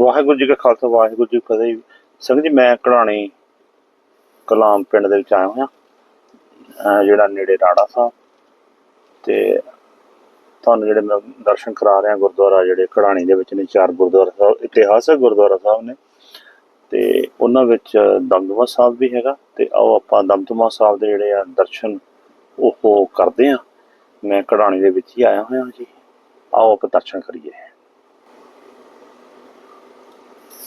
ਵਾਹਿਗੁਰੂ ਜੀ ਕਾ ਖਾਲਸਾ, ਵਾਹਿਗੁਰੂ ਜੀ ਕੀ ਫਤਿਹ। ਸਿੰਘ ਜੀ, ਮੈਂ ਕਢਾਣੀ ਕਲਾਮ ਪਿੰਡ ਦੇ ਵਿੱਚ ਆਇਆ ਹੋਇਆ। ਜਿਹੜਾ ਨੇੜੇ ਰਾੜਾ ਸਾਹਿਬ। ਤੇ ਤੁਹਾਨੂੰ ਜਿਹੜੇ ਮੈਂ ਦਰਸ਼ਨ ਕਰਾ ਰਿਹਾ ਗੁਰਦੁਆਰਾ, ਜਿਹੜੇ ਕਢਾਣੀ ਦੇ ਵਿੱਚ ਨੇ, ਚਾਰ ਗੁਰਦੁਆਰਾ ਸਾਹਿਬ, ਇਤਿਹਾਸਕ ਗੁਰਦੁਆਰਾ ਸਾਹਿਬ ਨੇ। ਤੇ ਉਹਨਾਂ ਵਿੱਚ ਦਮਦਮਾ ਸਾਹਿਬ ਵੀ ਹੈਗਾ। ਤੇ ਆਓ ਆਪਾਂ ਦਮਦਮਾ ਸਾਹਿਬ ਦੇ ਜਿਹੜੇ ਆ ਦਰਸ਼ਨ, ਉਹ ਕਰਦੇ ਆ ਮੈਂ ਕਢਾਣੀ ਦੇ ਵਿੱਚ ਹੀ ਆਇਆ ਹੋਇਆ ਜੀ। ਆਓ ਆਪਾਂ ਦਰਸ਼ਨ ਕਰੀਏ।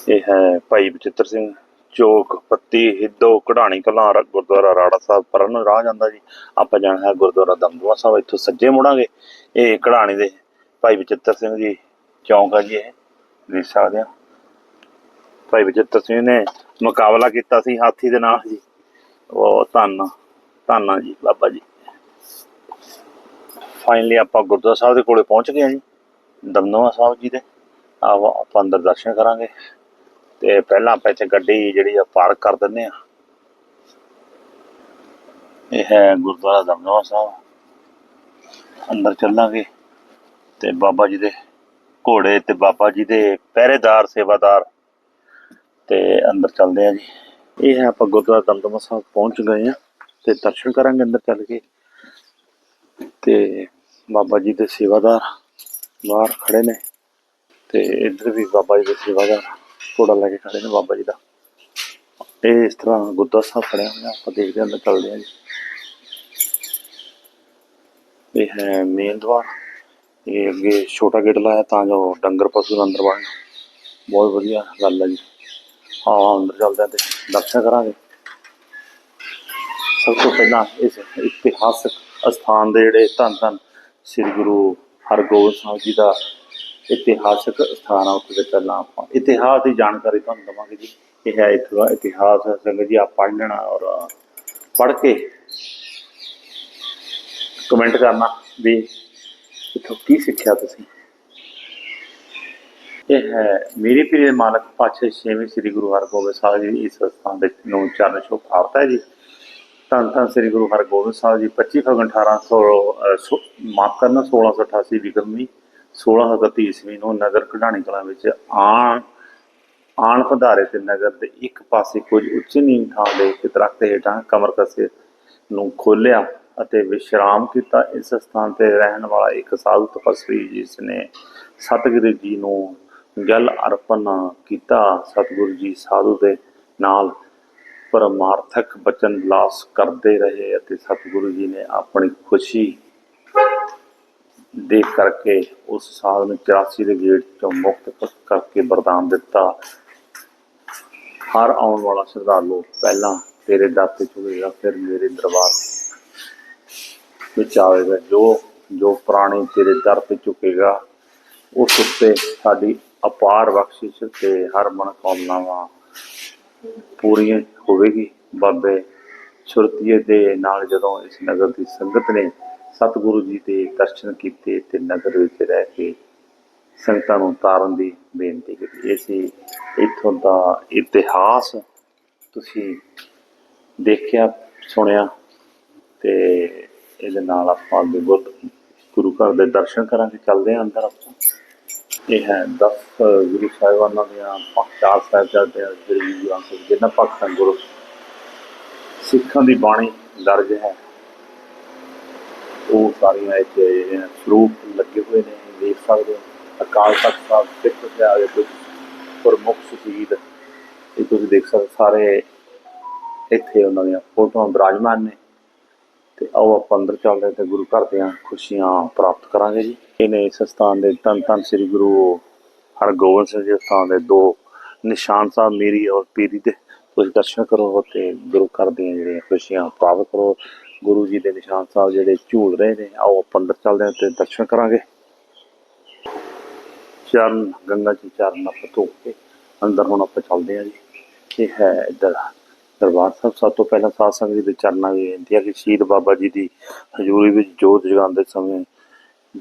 ਇਹ ਹੈ ਭਾਈ ਬਚਿੱਤਰ ਸਿੰਘ, ਚੌਕ, ਪੱਤੀ, ਹਿੱਦੋ, ਕਢਾਣੀ ਕਲਾਂ ਰ- ਗੁਰਦੁਆਰਾ ਰਾੜਾ ਸਾਹਿਬ ਪਰਨ ਨੂੰ ਰਾਹ ਜਾਂਦਾ ਜੀ। ਆਪਾਂ ਜਾਣਾ ਹੈ ਗੁਰਦੁਆਰਾ ਦਮਦਮਾ ਸਾਹਿਬ, ਇੱਥੋਂ ਸੱਜੇ ਮੁੜਾਂਗੇ। ਇਹ ਕਢਾਣੀ ਦੇ ਭਾਈ ਬਚਿੱਤਰ ਸਿੰਘ ਜੀ, ਚੌਂਕ ਆ ਜੀ ਇਹ, ਦੇਖ ਸਕਦੇ ਆ ਭਾਈ ਬਚਿੱਤਰ ਸਿੰਘ ਨੇ ਮੁਕਾਬਲਾ ਕੀਤਾ ਸੀ ਹਾਥੀ ਦੇ ਨਾਲ ਜੀ। ਉਹ ਧੰਨ ਧੰਨ ਜੀ, ਬਾਬਾ ਜੀ। ਫਾਈਨਲੀ ਆਪਾਂ ਗੁਰਦੁਆਰਾ ਸਾਹਿਬ ਦੇ ਕੋਲੇ ਪਹੁੰਚ ਗਏ ਆ ਜੀ, ਦਮਦਮਾ ਸਾਹਿਬ ਜੀ ਦੇ। ਆਓ ਆਪਾਂ ਅੰਦਰ ਦਰਸ਼ਨ ਕਰਾਂਗੇ। ਤੇ ਪਹਿਲਾਂ ਆਪਾਂ ਇੱਥੇ ਗੱਡੀ ਜਿਹੜੀ ਆ ਪਾਰਕ ਕਰ ਦਿੰਦੇ ਆ। ਇਹ ਹੈ ਗੁਰਦੁਆਰਾ ਦਮਦਮਾ ਸਾਹਿਬ। ਅੰਦਰ ਚੱਲਾਂਗੇ ਤੇ ਬਾਬਾ ਜੀ ਦੇ ਘੋੜੇ ਤੇ ਬਾਬਾ ਜੀ ਦੇ ਪਹਿਰੇਦਾਰ, ਸੇਵਾਦਾਰ ਤੇ ਅੰਦਰ ਚੱਲਦੇ ਆ ਜੀ। ਇਹ ਹੈ ਆਪਾਂ ਗੁਰਦੁਆਰਾ ਦਮਦਮਾ ਸਾਹਿਬ ਪਹੁੰਚ ਗਏ ਆ ਤੇ ਦਰਸ਼ਨ ਕਰਾਂਗੇ ਅੰਦਰ ਚੱਲ ਕੇ। ਤੇ ਬਾਬਾ ਜੀ ਦੇ ਸੇਵਾਦਾਰ ਬਾਹਰ ਖੜੇ ਨੇ ਤੇ ਇੱਧਰ ਵੀ ਬਾਬਾ ਜੀ ਦੇ ਸੇਵਾਦਾਰ। ਘੋੜਾ ਲੈ ਕੇ ਖੜੇ ਨੇ ਬਾਬਾ ਜੀ ਦਾ। ਇਹ ਇਸ ਤਰ੍ਹਾਂ ਗੁਰਦੁਆਰਾ ਸਾਹਿਬ ਖੜਿਆ ਹੋਇਆ, ਆਪਾਂ ਦੇਖਦੇ ਹਾਂ ਅੰਦਰ ਚੱਲਦੇ ਹਾਂ ਜੀ। ਇਹ ਹੈ ਮੇਨ ਦਵਾਰ। ਇਹ ਅੱਗੇ ਛੋਟਾ ਗੇਟ ਲਾਇਆ ਤਾਂ ਜੋ ਡੰਗਰ ਪਸ਼ੂ ਨੂੰ ਅੰਦਰ ਵੜਨ। ਬਹੁਤ ਵਧੀਆ ਗੱਲ ਹੈ ਜੀ। ਹਾਂ ਅੰਦਰ ਚੱਲਦੇ ਹਾਂ ਤੇ ਦਰਸ਼ਨ ਕਰਾਂਗੇ। ਸਭ ਤੋਂ ਪਹਿਲਾਂ ਇਸ ਇਤਿਹਾਸਕ ਅਸਥਾਨ ਦੇ ਜਿਹੜੇ ਧੰਨ ਧੰਨ ਸ੍ਰੀ ਗੁਰੂ ਹਰਗੋਬਿੰਦ ਸਾਹਿਬ ਜੀ ਦਾ ਇਤਿਹਾਸਕ ਸਥਾਨ ਆ ਉੱਥੇ ਦੇ ਆਪਾਂ ਇਤਿਹਾਸ ਦੀ ਜਾਣਕਾਰੀ ਤੁਹਾਨੂੰ ਦਵਾਂਗੇ ਜੀ। ਇਹ ਹੈ ਇੱਥੋਂ ਦਾ ਇਤਿਹਾਸ ਸੰਗਤ ਜੀ ਆਪ ਪੜ੍ਹ ਲੈਣਾ ਔਰ ਪੜ੍ਹ ਕੇ ਕਮੈਂਟ ਕਰਨਾ ਵੀ ਇੱਥੋਂ ਕੀ ਸਿੱਖਿਆ ਤੁਸੀਂ। ਇਹ ਹੈ ਮੇਰੀ ਪੀਰ ਦੇ ਮਾਲਕ ਪਾਤਸ਼ਾਹ ਛੇਵੇਂ ਸ੍ਰੀ ਗੁਰੂ ਹਰਗੋਬਿੰਦ ਸਾਹਿਬ ਜੀ ਇਸ ਸਥਾਨ ਦੇ ਨੂੰ ਚਰਨ ਛੋਹ ਪ੍ਰਾਪਤ ਹੈ ਜੀ। ਧੰਨ ਧੰਨ ਸ੍ਰੀ ਗੁਰੂ ਹਰਗੋਬਿੰਦ ਸਾਹਿਬ ਜੀ 25 ਫਗਣ 1800 ਮਾਫ ਕਰਨਾ 1688 ਵਿਕਰਮੀ 1631 ਈਸਵੀ ਨੂੰ ਨਗਰ ਕਢਾਣੀ ਕਲਾਂ ਵਿੱਚ ਆਣ ਆਣ ਪਧਾਰੇ ਤੇ ਨਗਰ ਦੇ ਇੱਕ ਪਾਸੇ ਕੁਝ ਉੱਚ ਨੀਵ ਥਾਂ ਦੇ ਇੱਕ ਦਰਖਤ ਹੇਠਾਂ ਕਮਰ ਕਸੇ ਨੂੰ ਖੋਲਿਆ ਅਤੇ ਵਿਸ਼ਰਾਮ ਕੀਤਾ। ਇਸ ਸਥਾਨ ਤੇ ਰਹਿਣ ਵਾਲਾ ਇੱਕ ਸਾਧੂ ਤਪਸਵੀ ਜਿਸ ਨੇ ਸਤਿਗੁਰੂ ਜੀ ਨੂੰ ਜਲ ਅਰਪਣ ਕੀਤਾ। ਸਤਿਗੁਰੂ ਜੀ ਸਾਧੂ ਦੇ ਨਾਲ ਪਰਮਾਰਥਕ ਬਚਨ ਲਾਸ ਕਰਦੇ ਰਹੇ ਅਤੇ ਸਤਿਗੁਰੂ ਜੀ ਨੇ ਆਪਣੀ ਖੁਸ਼ੀ ਦੇ ਕਰਕੇ ਉਸ ਸਾਲ ਨੂੰ 84 ਦੇ ਗੇਟ ਤੋਂ ਮੁਕਤ ਕਰਕੇ ਵਰਦਾਨ ਦਿੱਤਾ। ਹਰ ਆਉਣ ਵਾਲਾ ਸ਼ਰਧਾਲੂ ਪਹਿਲਾਂ ਤੇਰੇ ਦਰ ਤੇ ਝੁਕੇਗਾ ਫਿਰ ਮੇਰੇ ਦਰਬਾਰ ਵਿੱਚ ਆਵੇਗਾ ਜੋ ਜੋ ਪ੍ਰਾਣੀ ਤੇਰੇ ਦਰ ਤੇ ਝੁਕੇਗਾ, ਉਸ ਉੱਤੇ ਸਾਡੀ ਅਪਾਰ ਬਖਸ਼ਿਸ਼ ਤੇ ਹਰ ਮਨੋਕਾਮਨਾਵਾਂ ਪੂਰੀਆਂ ਹੋਵੇਗੀ। ਬਾਬੇ ਸੁਰਤੀਏ ਦੇ ਨਾਲ ਜਦੋਂ ਇਸ ਨਗਰ ਦੀ ਸੰਗਤ ਨੇ ਸਤਿਗੁਰੂ ਜੀ ਦੇ ਦਰਸ਼ਨ ਕੀਤੇ ਤੇ ਨਗਰ ਵਿੱਚ ਰਹਿ ਕੇ ਸੰਗਤਾਂ ਨੂੰ ਤਾਰਨ ਦੀ ਬੇਨਤੀ ਕੀਤੀ। ਇਹ ਸੀ ਇੱਥੋਂ ਦਾ ਇਤਿਹਾਸ ਤੁਸੀਂ ਦੇਖਿਆ, ਸੁਣਿਆ ਤੇ ਇਹਦੇ ਨਾਲ ਆਪਾਂ ਦੇ ਗੁਰ ਗੁਰੂ ਘਰ ਦੇ ਦਰਸ਼ਨ ਕਰਾਂਗੇ, ਚੱਲਦੇ ਹਾਂ ਅੰਦਰ ਆਪਾਂ। ਇਹ ਹੈ 10 ਗੁਰੂ ਸਾਹਿਬਾਨਾਂ ਦੀਆਂ ਪ- ਚਾਰ ਸਾਹਿਬਜ਼ਾਦੇ ਜਿਹੜੇ ਗੁਰੂ ਗ੍ਰੰਥ ਸਾਹਿਬ ਜਿਹਨਾਂ ਪਾਕਿਸਤਾਨ ਗੁਰੂ ਸਿੱਖਾਂ ਦੀ ਬਾਣੀ ਦਰਜ ਹੈ। ਉਹ ਸਾਰੀਆਂ ਇੱਥੇ ਜਿਹੜੀਆਂ ਸਰੂਪ ਲੱਗੇ ਹੋਏ ਨੇ, ਦੇਖ ਸਕਦੇ ਹੋ। ਅਕਾਲ ਤਖਤ ਸਾਹਿਬ, ਸਿੱਖ ਇਤਿਹਾਸ ਦੇ ਕੁਝ ਪ੍ਰਮੁੱਖ ਸ਼ਹੀਦ। ਇਹ ਤੁਸੀਂ ਦੇਖ ਸਕਦੇ ਸਾਰੇ ਇੱਥੇ ਉਹਨਾਂ ਦੀਆਂ ਫੋਟੋਆਂ ਬਿਰਾਜਮਾਨ ਨੇ। ਤੇ ਆਓ ਆਪਾਂ ਅੰਦਰ ਚੱਲਦੇ ਹਾਂ ਤੇ ਗੁਰੂ ਘਰ ਦੀਆਂ ਖੁਸ਼ੀਆਂ ਪ੍ਰਾਪਤ ਕਰਾਂਗੇ ਜੀ। ਇਹਨੇ ਇਸ ਸਥਾਨ ਦੇ ਧੰਨ ਧੰਨ ਸ੍ਰੀ ਗੁਰੂ ਹਰਗੋਬਿੰਦ ਸਿੰਘ ਜੀ ਸਥਾਨ ਦੇ ਦੋ ਨਿਸ਼ਾਨ ਸਾਹਿਬ, ਮੇਰੀ ਔਰ ਪੀਰੀ ਦੇ। ਤੁਸੀਂ ਦਰਸ਼ਨ ਕਰੋ ਤੇ ਗੁਰੂ ਘਰ ਦੀਆਂ ਜਿਹੜੀਆਂ ਖੁਸ਼ੀਆਂ ਪ੍ਰਾਪਤ ਕਰੋ। ਗੁਰੂ ਜੀ ਦੇ ਨਿਸ਼ਾਨ ਸਾਹਿਬ ਜਿਹੜੇ ਝੂਲ ਰਹੇ ਨੇ, ਆਓ ਆਪਾਂ ਅੰਦਰ ਚੱਲਦੇ ਹਾਂ ਤੇ ਦਰਸ਼ਨ ਕਰਾਂਗੇ। ਚਰਨ, ਗੰਗਾ ਜੀ ਚਰਨ ਆਪਾਂ ਧੋ ਕੇ ਅੰਦਰ ਹੁਣ ਆਪਾਂ ਚੱਲਦੇ ਹਾਂ ਜੀ। ਇਹ ਹੈ ਇੱਧਰ ਦਰਬਾਰ ਸਾਹਿਬ। ਸਭ ਤੋਂ ਪਹਿਲਾਂ ਸਾਧ ਸੰਗਤ ਜੀ ਦੇ ਚਰਨਾਂ ਦੀ ਬੇਨਤੀ ਹੈ ਕਿ ਸ਼ਹੀਦ ਬਾਬਾ ਜੀ ਦੀ ਹਜ਼ੂਰੀ ਵਿੱਚ ਜੋਤ ਜਗਾਉਂਦੇ ਸਮੇਂ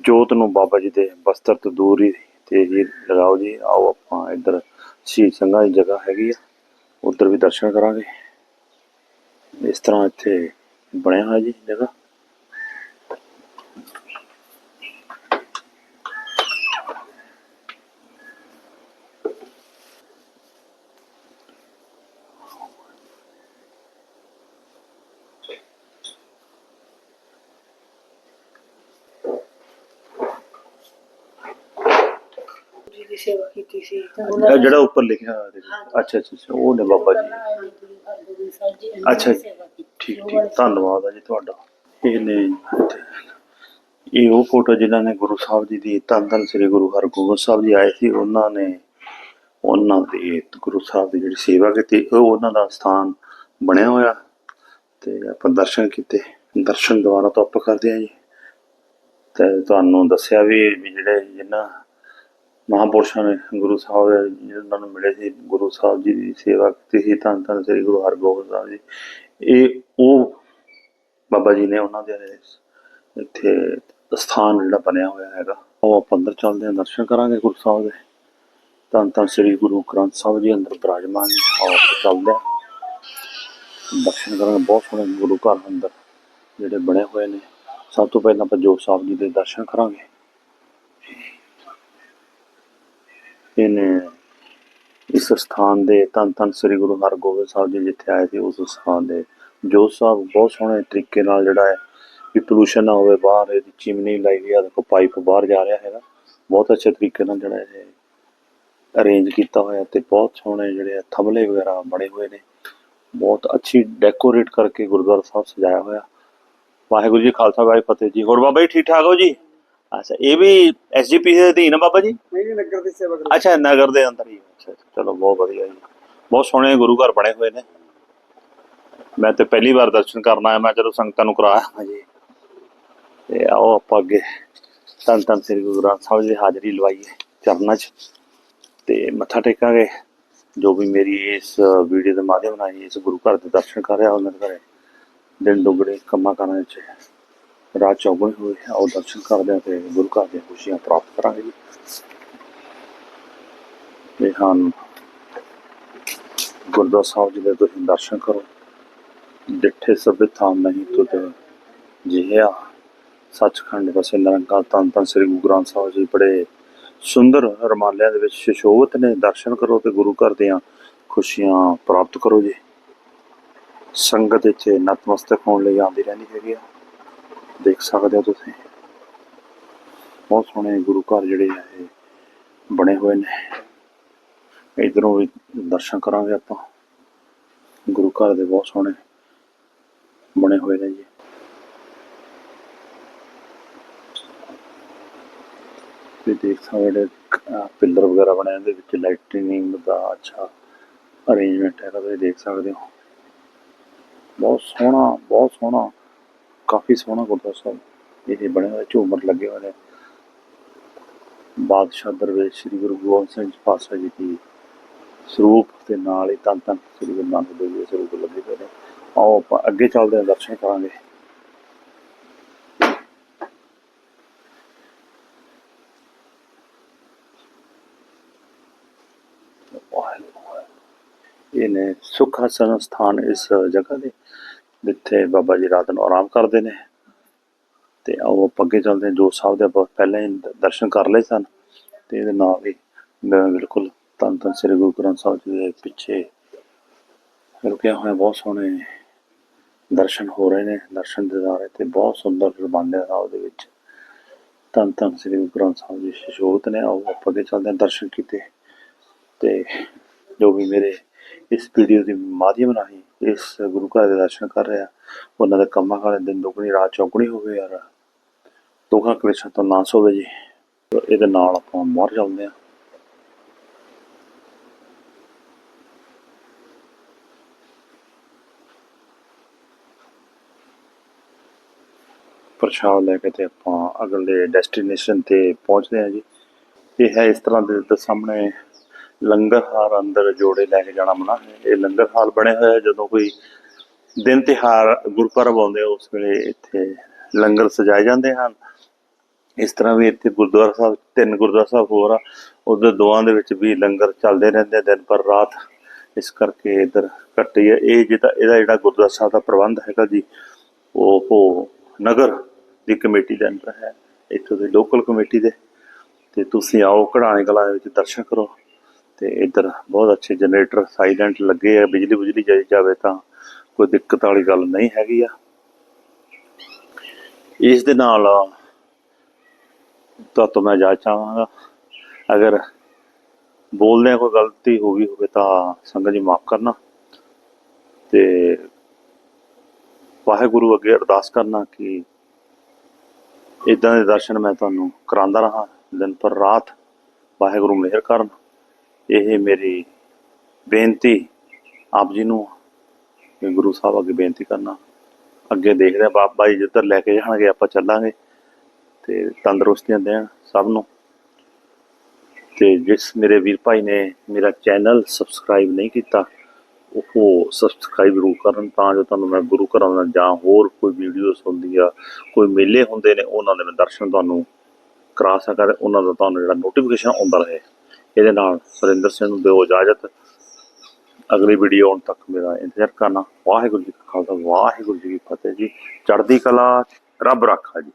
ਜੋਤ ਨੂੰ ਬਾਬਾ ਜੀ ਦੇ ਬਸਤਰ ਤੋਂ ਦੂਰ ਹੀ ਤੇ ਜੀ ਲਗਾਓ ਜੀ। ਆਓ ਆਪਾਂ ਇੱਧਰ ਸ਼ਹੀਦ ਸਿੰਘਾਂ ਦੀ ਜਗ੍ਹਾ ਹੈਗੀ ਆ, ਉੱਧਰ ਵੀ ਦਰਸ਼ਨ ਕਰਾਂਗੇ। ਇਸ ਤਰ੍ਹਾਂ ਇੱਥੇ ਬਣਿਆ ਹੋਇਆ ਜੀ ਦੇਖੋ। ਦੀ ਸੇਵਾ ਕੀਤੀ ਸੀ। ਜਿਹੜਾ ਉੱਪਰ ਲਿਖਿਆ ਹੋਇਆ ਦੇਖੋ। ਅੱਛਾ ਅੱਛਾ ਅੱਛਾ, ਉਹ ਨੇ ਬਾਬਾ ਜੀ। ਅੱਛਾ। ਠੀਕ ਠੀਕ। ਧੰਨਵਾਦ ਹੈ ਜੀ ਤੁਹਾਡਾ। ਇਹ ਨੇ ਇਹ ਉਹ ਫੋਟੋ ਜਿਨ੍ਹਾਂ ਨੇ ਗੁਰੂ ਸਾਹਿਬ ਜੀ ਦੀ, ਧੰਨ ਧੰਨ ਸ੍ਰੀ ਗੁਰੂ ਹਰਗੋਬਿੰਦ ਸਾਹਿਬ ਜੀ ਆਏ ਸੀ, ਉਹਨਾਂ ਨੇ ਉਹਨਾਂ ਦੇ ਗੁਰੂ ਸਾਹਿਬ ਦੀ ਜਿਹੜੀ ਸੇਵਾ ਕੀਤੀ, ਉਹ ਉਹਨਾਂ ਦਾ ਸਥਾਨ ਬਣਿਆ ਹੋਇਆ। ਤੇ ਆਪਾਂ ਦਰਸ਼ਨ ਕੀਤੇ। ਦਰਸ਼ਨ ਦੁਆਰਾ ਤੋਂ ਆਪਾਂ ਕਰਦੇ ਹਾਂ ਜੀ। ਤੇ ਤੁਹਾਨੂੰ ਦੱਸਿਆ ਵੀ ਜਿਹੜੇ ਜਿਨ੍ਹਾਂ ਮਹਾਂਪੁਰਸ਼ਾਂ ਨੇ ਗੁਰੂ ਸਾਹਿਬ ਦੇ ਜਿਹਨਾਂ ਨੂੰ ਮਿਲੇ ਸੀ, ਗੁਰੂ ਸਾਹਿਬ ਜੀ ਦੀ ਸੇਵਾ ਕੀਤੀ ਸੀ, ਧੰਨ ਧੰਨ ਸ੍ਰੀ ਗੁਰੂ ਹਰਗੋਬਿੰਦ ਸਾਹਿਬ ਜੀ। ਇਹ ਉਹ ਬਾਬਾ ਜੀ ਨੇ ਉਹਨਾਂ ਦੇ ਇੱਥੇ ਸਥਾਨ ਜਿਹੜਾ ਬਣਿਆ ਹੋਇਆ ਹੈਗਾ, ਉਹ ਆਪਾਂ ਅੰਦਰ ਚੱਲਦੇ ਹਾਂ, ਦਰਸ਼ਨ ਕਰਾਂਗੇ ਗੁਰੂ ਸਾਹਿਬ ਦੇ। ਧੰਨ ਧੰਨ ਸ੍ਰੀ ਗੁਰੂ ਗ੍ਰੰਥ ਸਾਹਿਬ ਜੀ ਅੰਦਰ ਬਿਰਾਜਮਾਨ ਨੇ, ਆਓ ਆਪਾਂ ਚੱਲਦੇ ਦਰਸ਼ਨ ਕਰਾਂਗੇ, ਬਹੁਤ ਸੋਹਣੇ ਗੁਰੂ ਘਰ ਅੰਦਰ ਜਿਹੜੇ ਬਣੇ ਹੋਏ ਨੇ। ਸਭ ਤੋਂ ਪਹਿਲਾਂ ਆਪਾਂ ਜੋਤ ਸਾਹਿਬ ਜੀ ਦੇ ਦਰਸ਼ਨ ਕਰਾਂਗੇ। ਇਹਨੇ ਇਸ ਸਥਾਨ ਦੇ ਧੰਨ ਧੰਨ ਸ੍ਰੀ ਗੁਰੂ ਹਰਗੋਬਿੰਦ ਸਾਹਿਬ ਜੀ ਜਿੱਥੇ ਆਏ ਸੀ, ਉਸ ਸਥਾਨ ਦੇ ਜੋਤ ਸਾਹਿਬ ਬਹੁਤ ਸੋਹਣੇ ਤਰੀਕੇ ਨਾਲ ਜਿਹੜਾ ਹੈ ਵੀ ਪੋਲੂਸ਼ਨ ਨਾ ਹੋਵੇ ਬਾਹਰ ਇਹਦੀ ਚਿਮਨੀ ਲਾਈ ਹੋਈ ਆ ਦੇਖੋ ਪਾਈਪ ਬਾਹਰ ਜਾ ਰਿਹਾ ਹੈਗਾ। ਬਹੁਤ ਅੱਛੇ ਤਰੀਕੇ ਨਾਲ ਜਿਹੜਾ ਇਹ ਅਰੇਂਜ ਕੀਤਾ ਹੋਇਆ ਤੇ ਬਹੁਤ ਸੋਹਣੇ ਜਿਹੜੇ ਆ ਥੰਬਲੇ ਵਗੈਰਾ ਬਣੇ ਹੋਏ ਨੇ। ਬਹੁਤ ਅੱਛੀ ਡੈਕੋਰੇਟ ਕਰਕੇ ਗੁਰਦੁਆਰਾ ਸਾਹਿਬ ਸਜਾਇਆ ਹੋਇਆ। ਵਾਹਿਗੁਰੂ ਜੀ ਖਾਲਸਾ ਵਾਹਿਗੁਰੂ ਫਤਿਹ ਜੀ। ਹੋਰ ਬਾਬਾ ਜੀ ਠੀਕ ਠਾਕ ਹੋ ਜੀ? ਅੱਛਾ ਇਹ ਵੀ ਐਸਜੀਪੀ ਦੇ ਅਧੀਨ ਆ ਬਾਬਾ ਜੀ? ਨਹੀਂ ਨਹੀਂ ਨਗਰ ਦੀ ਸੇਵਾ ਅੱਛਾ ਨਗਰ ਦੇ ਅੰਦਰ ਹੀ ਅੱਛਾ, ਚਲੋ ਬਹੁਤ ਵਧੀਆ ਜੀ। ਬਹੁਤ ਸੋਹਣੇ ਗੁਰੂ ਘਰ ਬਣੇ ਹੋਏ ਨੇ। ਮੈਂ ਤੇ ਪਹਿਲੀ ਵਾਰ ਦਰਸ਼ਨ ਕਰਨ ਆਇਆ ਮੈਂ ਜਦੋਂ ਸੰਗਤਾਂ ਨੂੰ ਕਰਾਇਆ। ਜੀ ਤੇ ਆਓ ਆਪਾਂ ਅੱਗੇ। ਧੰਨ ਧੰਨ ਸ੍ਰੀ ਗੁਰੂ ਗ੍ਰੰਥ ਸਾਹਿਬ ਜੀ ਦੀ ਹਾਜ਼ਰੀ ਲਵਾਈਏ ਚਰਨਾਂ 'ਚ। ਤੇ ਮੱਥਾ ਟੇਕਾਂਗੇ। ਜੋ ਵੀ ਮੇਰੀ ਇਸ ਵੀਡੀਓ ਦੇ ਮਾਧਿਅਮ ਨਾਲ ਇਸ ਗੁਰੂ ਘਰ ਦੇ ਦਰਸ਼ਨ ਕਰ ਰਿਹਾ ਉਹਨਾਂ ਦੇ ਘਰੇ ਦਿਨ ਦੁਗੜੇ ਕੰਮਾਂ ਕਾਰਾਂ ਵਿੱਚ ਰਾਤ ਚੌਗੁਣੀ ਹੋਏ ਆਓ ਦਰਸ਼ਨ ਕਰਦੇ ਹਾਂ ਤੇ ਗੁਰੂ ਘਰ ਦੀਆਂ ਖੁਸ਼ੀਆਂ ਪ੍ਰਾਪਤ ਕਰਾਂਗੇ ਜੀ। ਇਹ ਹਨ ਗੁਰਦੁਆਰਾ ਸਾਹਿਬ ਜੀ ਦੇ ਤੁਸੀਂ ਦਰਸ਼ਨ ਕਰੋ। ਡਿੱਠੇ ਸਭੇ ਨਹੀਂ ਤੁਧ ਜਿਹਿਆ। ਸੱਚਖੰਡ ਵਸੇ ਨਿਰੰਕਾਰ ਧੰਨ ਧੰਨ ਸ੍ਰੀ ਗੁਰੂ ਗ੍ਰੰਥ ਸਾਹਿਬ ਜੀ ਬੜੇ ਸੁੰਦਰ ਰਮਾਲਿਆਂ ਦੇ ਵਿੱਚ ਸ਼ਿਸ਼ੋਭਤ ਨੇ ਦਰਸ਼ਨ ਕਰੋ ਤੇ ਗੁਰੂ ਘਰ ਦੀਆਂ ਖੁਸ਼ੀਆਂ ਪ੍ਰਾਪਤ ਕਰੋ ਜੀ। ਸੰਗਤ ਇੱਥੇ ਨਤਮਸਤਕ ਹੋਣ ਲਈ ਆਉਂਦੀ ਰਹਿੰਦੀ ਹੈਗੀ ਆ। ਦੇਖ ਸਕਦੇ ਹੋ ਤੁਸੀਂ। ਬਹੁਤ ਸੋਹਣੇ ਗੁਰੂ ਘਰ ਜਿਹੜੇ ਆ ਇਹ ਬਣੇ ਹੋਏ ਨੇ। ਇਧਰੋਂ ਵੀ ਦਰਸ਼ਨ ਕਰਾਂਗੇ ਆਪਾਂ। ਗੁਰੂ ਘਰ ਦੇ ਬਹੁਤ ਸੋਹਣੇ ਬਣੇ ਹੋਏ ਨੇ ਜੀ। ਤੇ ਦੇਖ ਸਕਦੇ ਪਿੱਲਰ ਵਗੈਰਾ ਬਣੇ ਇਹਦੇ ਵਿੱਚ ਲਾਈਟਨਿੰਗ ਦਾ ਅੱਛਾ ਅਰੇਂਜਮੈਂਟ ਹੈ ਤੁਸੀਂ ਦੇਖ ਸਕਦੇ ਹੋ। ਬਹੁਤ ਸੋਹਣਾ ਬਹੁਤ ਸੋਹਣਾ, ਕਾਫੀ ਸੋਹਣਾ ਗੁਰਦੁਆਰਾ ਸਾਹਿਬ ਇਹ ਬਣੇ ਹੋਏ, ਝੂਮਰ ਲੱਗੇ ਹੋਏ ਨੇ। ਬਾਦਸ਼ਾਹ ਦਰਵੇਸ਼ ਸ੍ਰੀ ਗੁਰੂ ਗੋਬਿੰਦ ਸਿੰਘ ਜੀ ਪਾਤਸ਼ਾਹ ਜੀ ਦੀ ਸਰੂਪ ਦੇ ਨਾਲ ਹੀ ਧੰਨ ਧੰਨ ਸ੍ਰੀ ਗੁਰੂ ਨਾਨਕ ਦੇਵ ਜੀ ਦੇ ਸਰੂਪ ਲੱਗੇ ਹੋਏ ਨੇ। ਆਓ, ਆਪਾਂ ਅੱਗੇ ਚੱਲਦੇ ਹਾਂ, ਦਰਸ਼ਨ ਕਰਾਂਗੇ। ਇਹ ਨੇ ਸੁਖ ਆਸਣ ਸਥਾਨ ਇਸ ਜਗ੍ਹਾ ਦੇ, ਜਿੱਥੇ ਬਾਬਾ ਜੀ ਰਾਤ ਨੂੰ ਆਰਾਮ ਕਰਦੇ ਨੇ। ਤੇ ਆਓ, ਆਪਾਂ ਅੱਗੇ ਚੱਲਦੇ ਹਾਂ। ਜੋ ਸਾਹਿਬ ਦੇ ਆਪਾਂ ਪਹਿਲਾਂ ਹੀ ਦਰਸ਼ਨ ਕਰ ਲਏ ਸਨ, ਤੇ ਇਹਦੇ ਨਾਲ ਹੀ ਮੈਂ ਬਿਲਕੁਲ ਧੰਨ ਧੰਨ ਸ੍ਰੀ ਗੁਰੂ ਗ੍ਰੰਥ ਸਾਹਿਬ ਜੀ ਦੇ ਪਿੱਛੇ ਰੁਕਿਆ ਹੋਇਆ। ਬਹੁਤ ਸੋਹਣੇ ਦਰਸ਼ਨ ਹੋ ਰਹੇ ਨੇ, ਦਰਸ਼ਨ ਦਿਦਾਰੇ ਤੇ ਬਹੁਤ ਸੁੰਦਰ ਰਮਾਲਿਆ ਸਾਹਿਬ ਦੇ ਵਿੱਚ। ਧੰਨ ਧੰਨ ਸ੍ਰੀ ਗੁਰੂ ਗ੍ਰੰਥ ਸਾਹਿਬ ਜੀ, ਸ਼ਿਸ਼ੋਤ ਨੇ ਆਓ, ਆਪਾਂ ਅੱਗੇ ਚੱਲਦੇ ਹਾਂ ਦਰਸ਼ਨ ਕੀਤੇ। ਤੇ ਜੋ ਵੀ ਮੇਰੇ ਇਸ ਵੀਡੀਓ ਦੇ ਮਾਧਿਅਮ ਰਾਹੀਂ ਇਸ ਗੁਰੂ ਘਰ ਦੇ ਦਰਸ਼ਨ ਕਰ ਰਿਹਾ, ਉਹਨਾਂ ਦੇ ਕੰਮਾਂ ਵਾਲੇ ਦਿਨ ਦੁਗਣੀ, ਰਾਤ ਚੌਗਣੀ ਹੋਵੇ ਯਾਰ ਦੁੱਖਾਂ ਕਲੇਸ਼ਾਂ ਤੋਂ ਨਾਸ ਹੋਵੇ ਜੀ। ਇਹਦੇ ਨਾਲ ਆਪਾਂ ਮੋਰ ਚੱਲਦੇ ਹਾਂ। ਪ੍ਰਸ਼ਾਦ ਲੈ ਕੇ ਤੇ ਆਪਾਂ ਅਗਲੇ ਡੈਸਟੀਨੇਸ਼ਨ ਤੇ ਪਹੁੰਚਦੇ ਹਾਂ ਜੀ। ਇਹ ਹੈ ਇਸ ਤਰ੍ਹਾਂ ਦੇ ਸਾਹਮਣੇ ਲੰਗਰ ਹਾਲ ਅੰਦਰ ਜੋੜੇ ਲੈ ਕੇ ਜਾਣਾ ਮਨਾ ਹੈ। ਇਹ ਲੰਗਰ ਹਾਲ ਬਣਿਆ ਹੋਇਆ ਜਦੋਂ ਕੋਈ ਦਿਨ ਤਿਹਾਰ ਗੁਰਪੁਰਬ ਆਉਂਦੇ ਆ, ਉਸ ਵੇਲੇ ਇੱਥੇ ਲੰਗਰ ਸਜਾਏ ਜਾਂਦੇ ਹਨ। ਇਸ ਤਰ੍ਹਾਂ ਵੀ ਇੱਥੇ ਗੁਰਦੁਆਰਾ ਸਾਹਿਬ, ਤਿੰਨ ਗੁਰਦੁਆਰਾ ਸਾਹਿਬ ਹੋਰ ਆ। ਉਧਰ ਦੋਆਂ ਦੇ ਵਿੱਚ ਵੀ ਲੰਗਰ ਚੱਲਦੇ ਰਹਿੰਦੇ ਆ। ਦਿਨ ਪਰ ਰਾਤ ਇਸ ਕਰਕੇ ਇਧਰ ਘੱਟੀ ਹੈ ਇਹ ਜਿਹਦਾ ਇਹਦਾ ਜਿਹੜਾ ਗੁਰਦੁਆਰਾ ਸਾਹਿਬ ਦਾ ਪ੍ਰਬੰਧ ਹੈਗਾ ਜੀ, ਉਹ ਨਗਰ ਦੀ ਕਮੇਟੀ ਦੇ ਅੰਦਰ ਹੈ, ਇੱਥੋਂ ਦੇ ਲੋਕਲ ਕਮੇਟੀ ਦੇ। ਤੇ ਤੁਸੀਂ ਆਓ, ਕਢਾਣੇ ਕਲਾ ਦੇ ਵਿੱਚ ਦਰਸ਼ਨ ਕਰੋ। ਤੇ ਇੱਧਰ ਬਹੁਤ ਅੱਛੇ ਜਨਰੇਟਰ ਸਾਈਲੈਂਟ ਲੱਗੇ ਆ, ਬਿਜਲੀ ਬੁਜਲੀ ਜਾਈ ਜਾਵੇ ਤਾਂ ਕੋਈ ਦਿੱਕਤ ਵਾਲੀ ਗੱਲ ਨਹੀਂ ਹੈਗੀ ਆ। ਇਸ ਦੇ ਨਾਲ ਤਾਂ ਤੋਂ ਮੈਂ ਜਾ ਚਾਹਾਂਗਾ, ਅਗਰ ਬੋਲਦੇ ਕੋਈ ਗਲਤੀ ਹੋ ਗਈ ਹੋਵੇ ਤਾਂ ਸੰਗਤ ਜੀ ਮਾਫ ਕਰਨਾ। ਤੇ ਵਾਹਿਗੁਰੂ ਅੱਗੇ ਅਰਦਾਸ ਕਰਨਾ ਕਿ ਇਦਾਂ ਦੇ ਦਰਸ਼ਨ ਮੈਂ ਤੁਹਾਨੂੰ ਕਰਾਉਂਦਾ ਰਹਾ, ਦਿਨ ਪਰ ਰਾਤ ਵਾਹਿਗੁਰੂ ਮਿਹਰ ਕਰਨ। ਇਹ ਮੇਰੀ ਬੇਨਤੀ ਆਪ ਜੀ ਨੂੰ ਗੁਰੂ ਸਾਹਿਬ ਅੱਗੇ ਬੇਨਤੀ ਕਰਨਾ। ਅੱਗੇ ਦੇਖਦੇ ਆ ਬਾਬਾ ਜੀ ਜਿੱਧਰ ਲੈ ਕੇ ਜਾਣਗੇ, ਆਪਾਂ ਚੱਲਾਂਗੇ ਤੇ ਤੰਦਰੁਸਤੀਆਂ ਦੇਣ ਸਭ ਨੂੰ। ਤੇ ਜਿਸ ਮੇਰੇ ਵੀਰ ਭਾਈ ਨੇ ਮੇਰਾ ਚੈਨਲ ਸਬਸਕ੍ਰਾਈਬ ਨਹੀਂ ਕੀਤਾ ਉਹ ਸਬਸਕ੍ਰਾਈਬ ਜ਼ਰੂਰ ਕਰਨ ਤਾਂ ਜੋ ਤੁਹਾਨੂੰ ਮੈਂ ਗੁਰੂ ਘਰਾਂ ਦਾ ਜਾਂ ਹੋਰ ਕੋਈ ਵੀਡੀਓਸ ਹੁੰਦੀ ਆ ਕੋਈ ਮੇਲੇ ਹੁੰਦੇ ਨੇ, ਉਹਨਾਂ ਦੇ ਮੈਂ ਦਰਸ਼ਨ ਤੁਹਾਨੂੰ ਕਰਾ ਸਕਾਂ ਤੇ ਉਹਨਾਂ ਦਾ ਤੁਹਾਨੂੰ ਜਿਹੜਾ ਨੋਟੀਫਿਕੇਸ਼ਨ ਆਉਂਦਾ ਰਹੇ। ਇਹਦੇ ਨਾਲ ਸੁਰਿੰਦਰ ਸਿੰਘ ਨੂੰ ਦਿਓ ਇਜਾਜ਼ਤ। ਅਗਲੀ ਵੀਡੀਓ ਆਉਣ ਤੱਕ ਮੇਰਾ ਇੰਤਜ਼ਾਰ ਕਰਨਾ। ਵਾਹਿਗੁਰੂ ਜੀ ਕਾ ਖਾਲਸਾ, ਵਾਹਿਗੁਰੂ ਜੀ ਕੀ ਫਤਿਹ ਜੀ। ਚੜ੍ਹਦੀ ਕਲਾ ਰੱਬ ਰਾਖਾ ਜੀ।